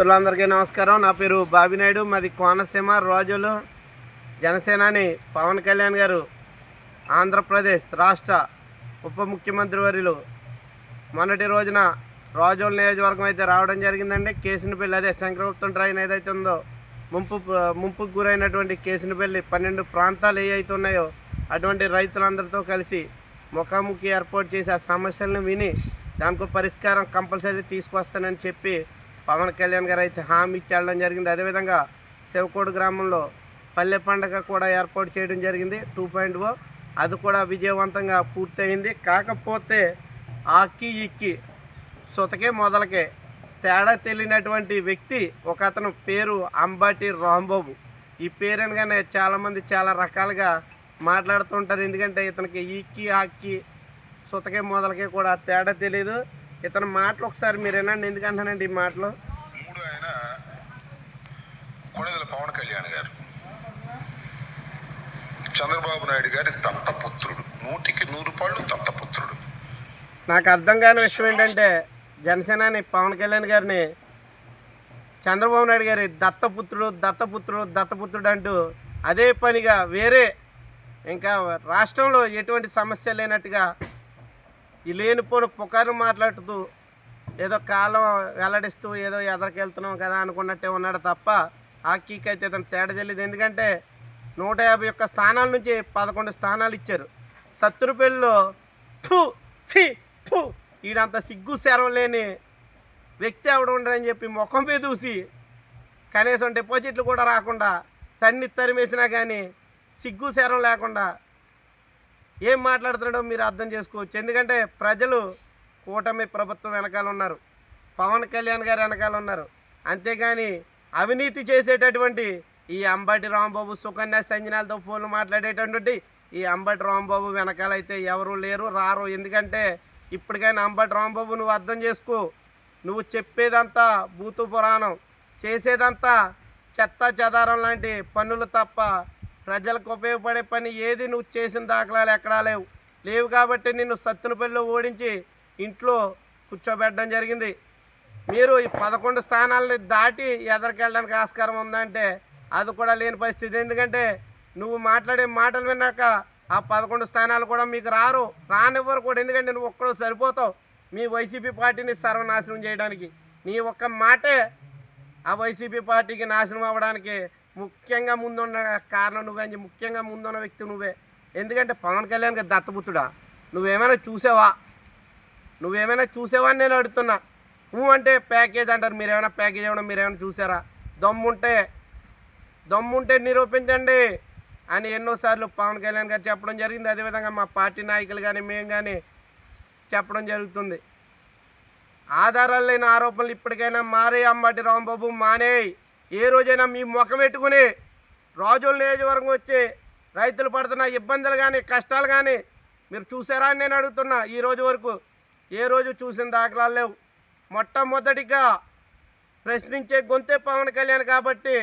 మిత్రులందరికీ నమస్కారం. నా పేరు బాబినాయుడు మాది కోనసీమ రోజులు జనసేనాని పవన్ కళ్యాణ్ గారు ఆంధ్రప్రదేశ్ రాష్ట్ర ఉప ముఖ్యమంత్రి వర్యులు. మొన్నటి రోజున రోజుల నియోజకవర్గం అయితే రావడం జరిగిందండి. కేసునిపల్లి అదే శంకరగుప్తం ట్రైన్ ఏదైతే ఉందో ముంపు ముంపుకు గురైనటువంటి కేసునిపల్లి పన్నెండు ప్రాంతాలు ఏవైతే ఉన్నాయో అటువంటి రైతులందరితో కలిసి ముఖాముఖి ఏర్పాటు చేసి ఆ సమస్యలను విని దానికి పరిష్కారం కంపల్సరీ తీసుకొస్తానని చెప్పి పవన్ కళ్యాణ్ గారు అయితే హామీ ఇచ్చేయడం జరిగింది. అదేవిధంగా శివకోడు గ్రామంలో పల్లె పండగ కూడా ఏర్పాటు చేయడం జరిగింది. టూ పాయింట్ ఓ అది కూడా విజయవంతంగా పూర్తయింది. కాకపోతే ఆక్కి ఇక్కి సుతకే మొదలకే తేడా తెలియనటువంటి వ్యక్తి ఒక అతను పేరు అంబాటి రాంబాబు. ఈ పేరు అనగానే చాలామంది చాలా రకాలుగా మాట్లాడుతుంటారు. ఎందుకంటే ఇతనికి ఈక్కి ఆక్కి సుతకే మొదలకే కూడా తేడా తెలియదు ఇతని మాటలు ఒకసారి మీరు వినండి. ఎందుకంటానండి ఈ మాటలు? మూడు ఆయన కొణిదల పవన్ కళ్యాణ్ గారు. చంద్రబాబు నాయుడు గారి దత్తపుత్రుడు. నూటికి నూరు పాళ్ళు దత్తపుత్రుడు. నాకు అర్థం కాని విషయం ఏంటంటే జనసేనాని పవన్ కళ్యాణ్ గారిని చంద్రబాబు నాయుడు గారి దత్తపుత్రుడు దత్తపుత్రుడు దత్తపుత్రుడు అంటూ అదే పనిగా వేరే ఇంకా రాష్ట్రంలో ఎటువంటి సమస్య లేనట్టుగా ఈ లేనిపోని పుకారు మాట్లాడుతూ ఏదో కాలం వెల్లడిస్తూ ఏదో ఎదరికెళ్తున్నాం కదా అనుకున్నట్టే ఉన్నాడు తప్ప హాకీకి అయితే ఇతను తేడా తెలియదు ఎందుకంటే నూట యాభై ఒక్క స్థానాల నుంచి పదకొండు స్థానాలు ఇచ్చారు. సత్తురుపల్లిలో థూ ఛీ థూ ఈడంత సిగ్గు శరం లేని వ్యక్తి ఎవడు ఉండడని చెప్పి ముఖం మీద చూసి కనీసం డిపాజిట్లు కూడా రాకుండా తన్ని తరిమేసినా కానీ సిగ్గు శరం లేకుండా ఏం మాట్లాడుతున్నాడో మీరు అర్థం చేసుకోవచ్చు. ఎందుకంటే ప్రజలు కూటమి ప్రభుత్వం వెనకాల ఉన్నారు. పవన్ కళ్యాణ్ గారు వెనకాల ఉన్నారు. అంతేగాని అవినీతి చేసేటటువంటి ఈ అంబటి రాంబాబు సుకన్య సంజనాలతో ఫోన్లు మాట్లాడేటటువంటి ఈ అంబటి రాంబాబు వెనకాల అయితే ఎవరు లేరు రారు. ఎందుకంటే ఇప్పటికైనా అంబటి రాంబాబు నువ్వు అర్థం చేసుకో. నువ్వు చెప్పేదంతా భూతు పురాణం చేసేదంతా చెత్త చెదారం లాంటి పనులు తప్ప ప్రజలకు ఉపయోగపడే పని ఏది? నువ్వు చేసిన దాఖలాలు ఎక్కడా లేవు. లేవు కాబట్టి నిన్ను సత్తునపల్లిలో ఓడించి ఇంట్లో కూర్చోబెట్టడం జరిగింది. మీరు ఈ పదకొండు స్థానాలని దాటి ఎదరికెళ్ళడానికి ఆస్కారం ఉందంటే అది కూడా లేని పరిస్థితి. ఎందుకంటే నువ్వు మాట్లాడే మాటలు విన్నాక ఆ పదకొండు స్థానాలు కూడా మీకు రారు రానివ్వరు కూడా. ఎందుకంటే నువ్వు ఒక్కడో సరిపోతావు మీ వైసీపీ పార్టీని సర్వనాశనం చేయడానికి. నీ ఒక్క మాటే ఆ వైసీపీ పార్టీకి నాశనం అవ్వడానికి ముఖ్యంగా ముందున్న కారణం నువ్వే అని ముఖ్యంగా ముందున్న వ్యక్తి నువ్వే. ఎందుకంటే పవన్ కళ్యాణ్ గారి దత్తపుత్రుడా. నువ్వేమైనా చూసావా? నువ్వేమైనా చూసావా అని నేను అడుగుతున్నా. నువ్వు అంటే ప్యాకేజ్ అంటారు. మీరు ఏమైనా ప్యాకేజ్ ఏమైనా చూసారా? దమ్ముంటే దమ్ముంటే నిరూపించండి అని ఎన్నోసార్లు పవన్ కళ్యాణ్ గారు చెప్పడం జరిగింది. అదేవిధంగా మా పార్టీ నాయకులు కానీ మేము కానీ చెప్పడం జరుగుతుంది. ఆధారాలు లేని ఆరోపణలు ఇప్పటికైనా మారే అంబటి రాంబాబు మానేయి. ఏ రోజైనా మీ ముఖం పెట్టుకుని రాజుల నియోజకవర్గం వచ్చి రైతులు పడుతున్న ఇబ్బందులు కానీ కష్టాలు కానీ మీరు చూసారా అని నేను అడుగుతున్నా. ఈ రోజు వరకు ఏ రోజు చూసిన దాఖలాలు లేవు. మొట్టమొదటిగా ప్రశ్నించే గొంతే పవన్ కళ్యాణ్ కాబట్టి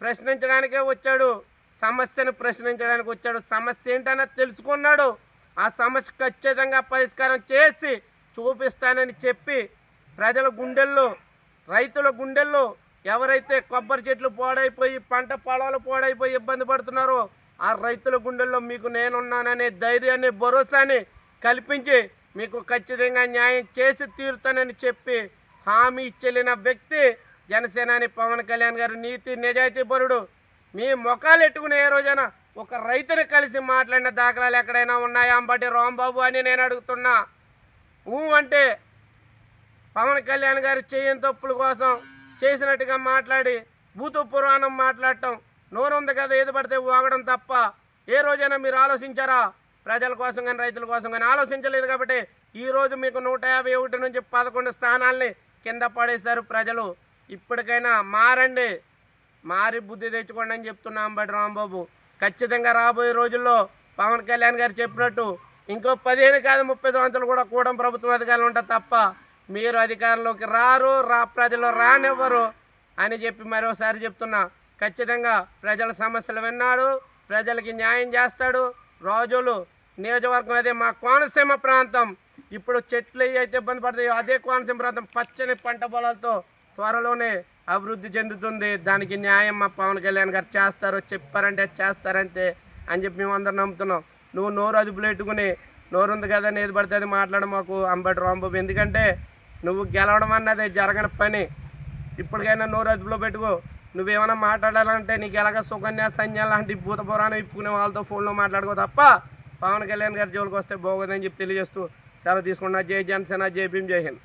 ప్రశ్నించడానికే వచ్చాడు సమస్యను ప్రశ్నించడానికి వచ్చాడు. సమస్య ఏంటన్నది తెలుసుకున్నాడు. ఆ సమస్య ఖచ్చితంగా పరిష్కారం చేసి చూపిస్తానని చెప్పి ప్రజల గుండెల్లో రైతుల గుండెల్లో ఎవరైతే కొబ్బరి చెట్లు పాడైపోయి పంట పొలాలు పాడైపోయి ఇబ్బంది పడుతున్నారో ఆ రైతుల గుండెల్లో మీకు నేనున్నాననే ధైర్యాన్ని భరోసాని కల్పించి మీకు ఖచ్చితంగా న్యాయం చేసి తీరుతానని చెప్పి హామీ ఇచ్చెళ్ళిన వ్యక్తి జనసేనాని పవన్ కళ్యాణ్ గారు నీతి నిజాయితీ పరుడు మీ ముఖాలు ఎట్టుకునే ఏ రోజైనా ఒక రైతుని కలిసి మాట్లాడిన దాఖలాలు ఎక్కడైనా ఉన్నాయా? అంబటి రాంబాబు అని నేను అడుగుతున్నా. ఊ అంటే పవన్ కళ్యాణ్ గారు చేయని తప్పుల కోసం చేసినట్టుగా మాట్లాడి భూతు పురాణం మాట్లాడటం. నోరుంది కదా ఏది పడితే ఊగడం తప్ప ఏ రోజైనా మీరు ఆలోచించారా? ప్రజల కోసం కానీ రైతుల కోసం కానీ ఆలోచించలేదు కాబట్టి ఈరోజు మీకు నూట యాభై ఒకటి నుంచి పదకొండు స్థానాల్ని కింద పడేశారు ప్రజలు. ఇప్పటికైనా మారండి. మారి బుద్ధి తెచ్చుకోండి అని చెప్తున్నాం బట్ రాంబాబు. ఖచ్చితంగా రాబోయే రోజుల్లో పవన్ కళ్యాణ్ గారు చెప్పినట్టు ఇంకో పదిహేను కాదు ముప్పై సంవత్సరాలు కూడా కూడం ప్రభుత్వం అధికారులు ఉంటారు తప్ప మీరు అధికారంలోకి రారు రా ప్రజలు రానివ్వరు అని చెప్పి మరోసారి చెప్తున్నా. ఖచ్చితంగా ప్రజల సమస్యలు విన్నాడు ప్రజలకి న్యాయం చేస్తాడు. రోజులు నియోజకవర్గం అదే మా కోనసీమ ప్రాంతం. ఇప్పుడు చెట్లు అయితే ఇబ్బంది పడతాయో అదే కోనసీమ ప్రాంతం పచ్చని పంట పొలాలతో త్వరలోనే అభివృద్ధి చెందుతుంది. దానికి న్యాయం మా పవన్ కళ్యాణ్ గారు చేస్తారు చెప్పారంటే చేస్తారంతే అని చెప్పి మేము అందరం నమ్ముతున్నాం. నువ్వు నోరు అదుపులో పెట్టుకుని నోరు ఉంది కదా ఏది పడితే అది మాట్లాడ మాకు అంబటి రాంబాబు. ఎందుకంటే నువ్వు గెలవడం అన్నది జరగని పని. ఇప్పటికైనా నోరు అదుపులో పెట్టుకో. నువ్వేమైనా మాట్లాడాలంటే నీకు ఎలాగ సుకన్య సంజయ లాంటి భూత పురాణం ఇప్పుకునే వాళ్ళతో ఫోన్లో మాట్లాడుకో తప్ప పవన్ కళ్యాణ్ గారి జోలికి వస్తే బాగోదని చెప్పి తెలియజేస్తూ సెలవు తీసుకున్నా. జై జనసేన జై భీమ్ జై హింద్.